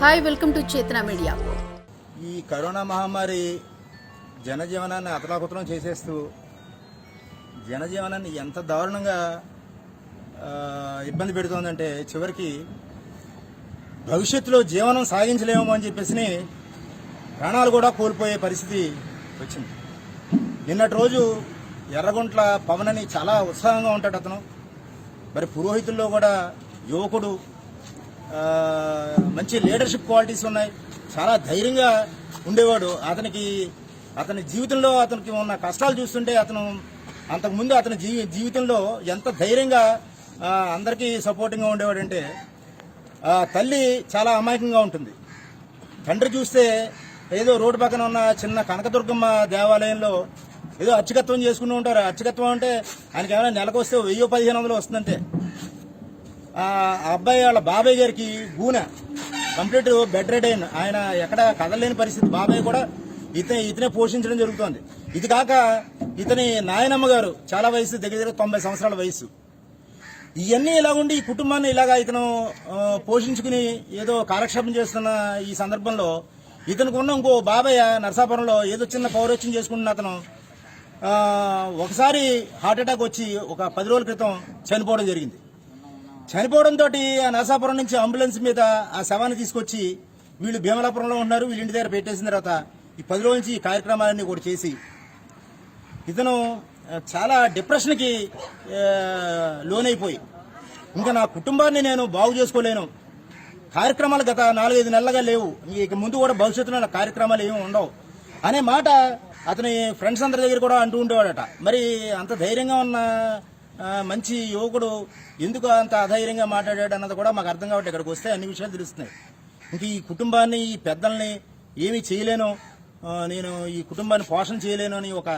Hi welcome to Chetana media. ఈ corona మహమ్మారి జనజీవనాన్ని అతలాకుతలం చేసేస్తూ జనజీవనాన్ని ఎంత దారుణంగా ఇబ్బంది పెడుతోందంటే చివరికి భవిష్యత్తులో జీవనం సాగించలేమో అని చెప్పేసి ప్రాణాలు కూడా కోల్పోయే పరిస్థితి వచ్చింది. నిన్నటి రోజు ఎర్రగుంట్ల పవన్ అని చాలా ఉత్సాహంగా ఉంటాడు అతను. మరి పురోహితుల్లో కూడా యువకుడు మంచి లీడర్షిప్ క్వాలిటీస్ ఉన్నాయి. చాలా ధైర్యంగా ఉండేవాడు. అతనికి అతని జీవితంలో అతనికి ఉన్న కష్టాలు చూస్తుంటే అతను అంతకుముందు అతని జీ జీవితంలో ఎంత ధైర్యంగా అందరికీ సపోర్టింగ్గా ఉండేవాడంటే తల్లి చాలా అమాయకంగా ఉంటుంది. తండ్రి చూస్తే ఏదో రోడ్డు పక్కన ఉన్న చిన్న కనకదుర్గమ్మ దేవాలయంలో ఏదో అర్చకత్వం చేసుకుంటూ ఉంటారు. అర్చకత్వం అంటే ఆయనకి ఏమైనా నెలకు వస్తే వెయ్యి పదిహేను వందలు వస్తుందంటే. ఆ అబ్బాయి వాళ్ళ బాబాయ్ గారికి గూన. కంప్లీట్ బెడ్ రెడ్ అయిన ఆయన ఎక్కడ కదలలేని పరిస్థితి. బాబాయ్ కూడా ఇతనే ఇతనే పోషించడం జరుగుతోంది. ఇది కాక ఇతని నాయనమ్మ గారు చాలా వయసు దగ్గర దగ్గర తొంభై సంవత్సరాల వయసు. ఇవన్నీ ఇలా ఉండి ఈ కుటుంబాన్ని ఇలాగా ఇతను పోషించుకుని ఏదో కాలక్షేపం చేస్తున్న ఈ సందర్భంలో ఇతనికి ఉన్న ఇంకో బాబాయ్ నరసాపురంలో ఏదో చిన్న పౌరోచ్యం చేసుకుంటున్న అతను ఒకసారి హార్ట్ అటాక్ వచ్చి ఒక పది రోజుల క్రితం చనిపోవడం జరిగింది. చనిపోవడంతో ఆ నరసాపురం నుంచి అంబులెన్స్ మీద ఆ శవాన్ని తీసుకొచ్చి వీళ్ళు భీమలాపురంలో ఉన్నారు వీళ్ళ ఇంటి దగ్గర పెట్టేసిన తర్వాత ఈ పది రోజుల నుంచి ఈ కార్యక్రమాలన్నీ కూడా చేసి ఇతను చాలా డిప్రెషన్కి లోనైపోయి. ఇంకా నా కుటుంబాన్ని నేను బాగు చేసుకోలేను. కార్యక్రమాలు గత నాలుగైదు నెలలుగా లేవు. ఇక ముందు కూడా భవిష్యత్తులో నా కార్యక్రమాలు ఏమి ఉండవు. అనే మాట అతని ఫ్రెండ్స్ అందరి దగ్గర కూడా అంటూ ఉండేవాడట. మరి అంత ధైర్యంగా ఉన్న మంచి యువకుడు ఎందుకు అంత అధైర్యంగా మాట్లాడాడు అన్నది కూడా మాకు అర్థం కాబట్టి ఇక్కడికి వస్తే అన్ని విషయాలు తెలుస్తున్నాయి. ఇంక ఈ కుటుంబాన్ని ఈ పెద్దల్ని ఏమీ చేయలేను. నేను ఈ కుటుంబాన్ని పోషణ చేయలేను అని ఒక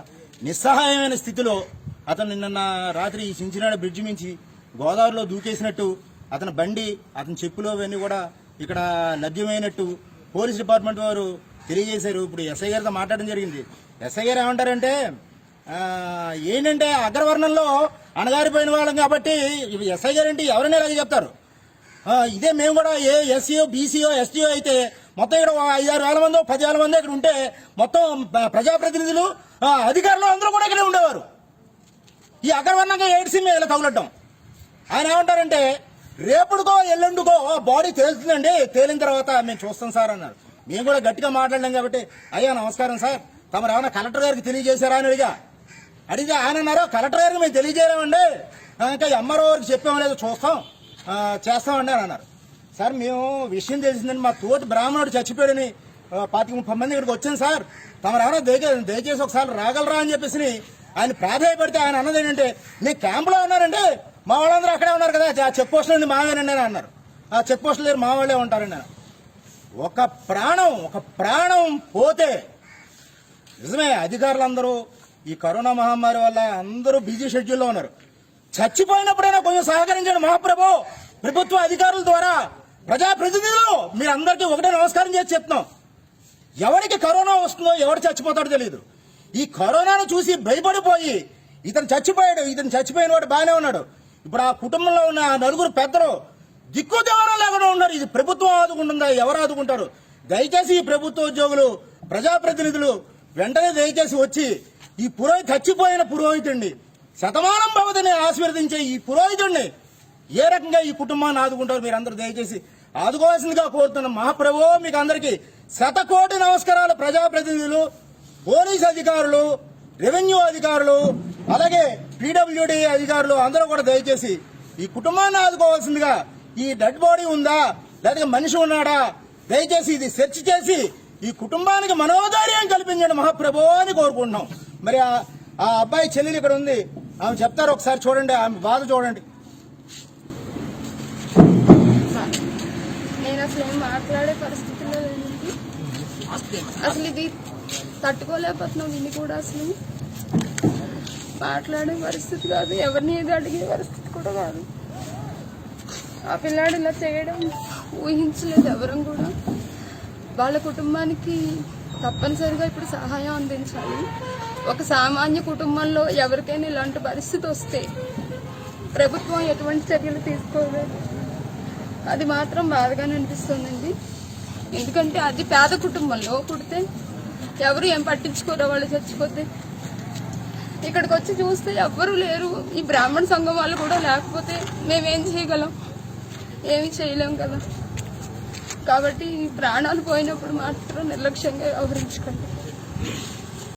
నిస్సహాయమైన స్థితిలో అతను నిన్న రాత్రి ఈ చించినాడ మించి గోదావరిలో దూకేసినట్టు అతని బండి అతని చెప్పులు అవన్నీ కూడా ఇక్కడ లభ్యమైనట్టు పోలీస్ డిపార్ట్మెంట్ వారు తెలియజేశారు. ఇప్పుడు ఎస్ఐ గారితో మాట్లాడడం జరిగింది. ఎస్ఐ గారు ఏమంటారంటే ఏంటంటే అగ్రవర్ణంలో అణగారిపోయిన వాళ్ళం కాబట్టి ఎస్ఐ గారు ఏంటి ఎవరైనా ఇలాగే చెప్తారు. ఇదే మేము కూడా ఏ ఎస్సీఓ బీసీఓ ఎస్టీఓ అయితే మొత్తం ఇక్కడ ఐదారు వేల మందో పదివేల మంది ఇక్కడ ఉంటే మొత్తం ప్రజాప్రతినిధులు అధికారులు అందరూ కూడా ఇక్కడే ఉండేవారు. ఈ అగ్రవర్ణంగా ఏడ్సి మీద ఇలా తగులడ్డాం. ఆయన ఏమంటారంటే రేపుడుకో ఎల్లుండుకో బాడీ తేలుతుందండి తేలిన తర్వాత మేము చూస్తాం సార్ అన్నారు. మేము కూడా గట్టిగా మాట్లాడలేం కాబట్టి అయ్యా నమస్కారం సార్. తమరు ఏమైనా కలెక్టర్ గారికి తెలియజేశారా? అని అడిగా. అడిగితే ఆయన అన్నారు కలెక్టర్ గారికి మేము తెలియజేయలేమండి. ఇంకా ఎంఆర్ఓ గారికి చెప్పామో లేదో చూస్తాం. చేస్తామండి అని అన్నారు. సార్ మేము విషయం తెలిసిందండి. మా తోటి బ్రాహ్మణుడు చచ్చిపోయాడని పాతిక ముప్పై మంది ఇక్కడికి వచ్చాను సార్. తమరు ఎవరో దయచే దయచేసి ఒకసారి రాగలరా అని చెప్పేసి ఆయన ప్రాధాయపడితే ఆయన అన్నది ఏంటంటే నేను క్యాంపులో ఉన్నానండి మా వాళ్ళందరూ అక్కడే ఉన్నారు కదా. ఆ చెక్ పోస్టులు మావేనండి అని అన్నారు. ఆ చెక్ పోస్టుల దగ్గర మా వాళ్ళే ఉంటారండి ఒక ప్రాణం ఒక ప్రాణం పోతే నిజమే అధికారులందరూ ఈ కరోనా మహమ్మారి వల్ల అందరూ బిజీ షెడ్యూల్లో ఉన్నారు. చచ్చిపోయినప్పుడైనా కొంచెం సహకరించండి మహాప్రభు. ప్రభుత్వ అధికారుల ద్వారా ప్రజాప్రతినిధులు మీరందరికీ ఒకటే నమస్కారం చేసి చెప్తున్నాం. ఎవరికి కరోనా వస్తుందో ఎవరు చచ్చిపోతాడో తెలియదు ఈ కరోనాను చూసి భయపడిపోయి ఇతను చచ్చిపోయాడు ఇతను చచ్చిపోయిన వాడు బాగానే ఉన్నాడు. ఇప్పుడు ఆ కుటుంబంలో ఉన్న ఆ నలుగురు పెద్దలు దిక్కు దేవరం లేకుండా ఉన్నారు. ఇది ప్రభుత్వం ఆదుకుంటుందా ఎవరు ఆదుకుంటారు? దయచేసి ఈ ప్రభుత్వ ఉద్యోగులు ప్రజాప్రతినిధులు వెంటనే దయచేసి వచ్చి ఈ పురోహిత చచ్చిపోయిన పురోహితుడిని శతమానం భవతిని ఆశీర్వదించే ఈ పురోహితుడిని ఏ రకంగా ఈ కుటుంబాన్ని ఆదుకుంటారు మీరందరూ దయచేసి ఆదుకోవాల్సిందిగా కోరుతున్న మహాప్రభు మీకు అందరికీ శతకోటి నమస్కారాలు ప్రజాప్రతినిధులు పోలీస్ అధికారులు రెవెన్యూ అధికారులు అలాగే పీడబ్ల్యూడీ అధికారులు అందరూ కూడా దయచేసి ఈ కుటుంబాన్ని ఆదుకోవాల్సిందిగా ఈ డెడ్ బాడీ ఉందా లేదా మనిషి ఉన్నాడా? దయచేసి ఇది సెర్చ్ చేసి ఈ కుటుంబానికి మనోధైర్యం కల్పించండి మహాప్రభు అని కోరుకుంటున్నాం. మరి ఆ- అబ్బాయి చెల్లెలు ఇక్కడ ఉంది. ఆమె చెప్తారు ఒకసారి చూడండి ఆమె బాధ చూడండి. నేను అసలు ఏం మాట్లాడే పరిస్థితిలో లేనండి. అసలు ఇది తట్టుకోలేకపోతున్నాం దీన్ని కూడా అసలు. మాట్లాడే పరిస్థితి కాదు ఎవరిని ఏది అడిగే పరిస్థితి కూడా కాదు. ఆ పిల్లాడు ఇలా చేయడం ఊహించలేదు ఎవరం కూడా. వాళ్ళ కుటుంబానికి తప్పనిసరిగా ఇప్పుడు సహాయం అందించాలి. ఒక సామాన్య కుటుంబంలో ఎవరికైనా ఇలాంటి పరిస్థితి వస్తే ప్రభుత్వం ఎటువంటి చర్యలు తీసుకోలేదు. అది మాత్రం బాధగానే అనిపిస్తుందండి. ఎందుకంటే అది పేద కుటుంబంలో పుడితే ఎవరు ఏం పట్టించుకోరు వాళ్ళు చచ్చిపోతే. ఇక్కడికి వచ్చి చూస్తే ఎవ్వరు లేరు. ఈ బ్రాహ్మణ సంఘం వాళ్ళు కూడా లేకపోతే మేమేం చేయగలం? ఏమి చేయలేం కదా. కాబట్టి ప్రాణాలు పోయినప్పుడు మాత్రం నిర్లక్ష్యంగా వ్యవహరించుకోండి.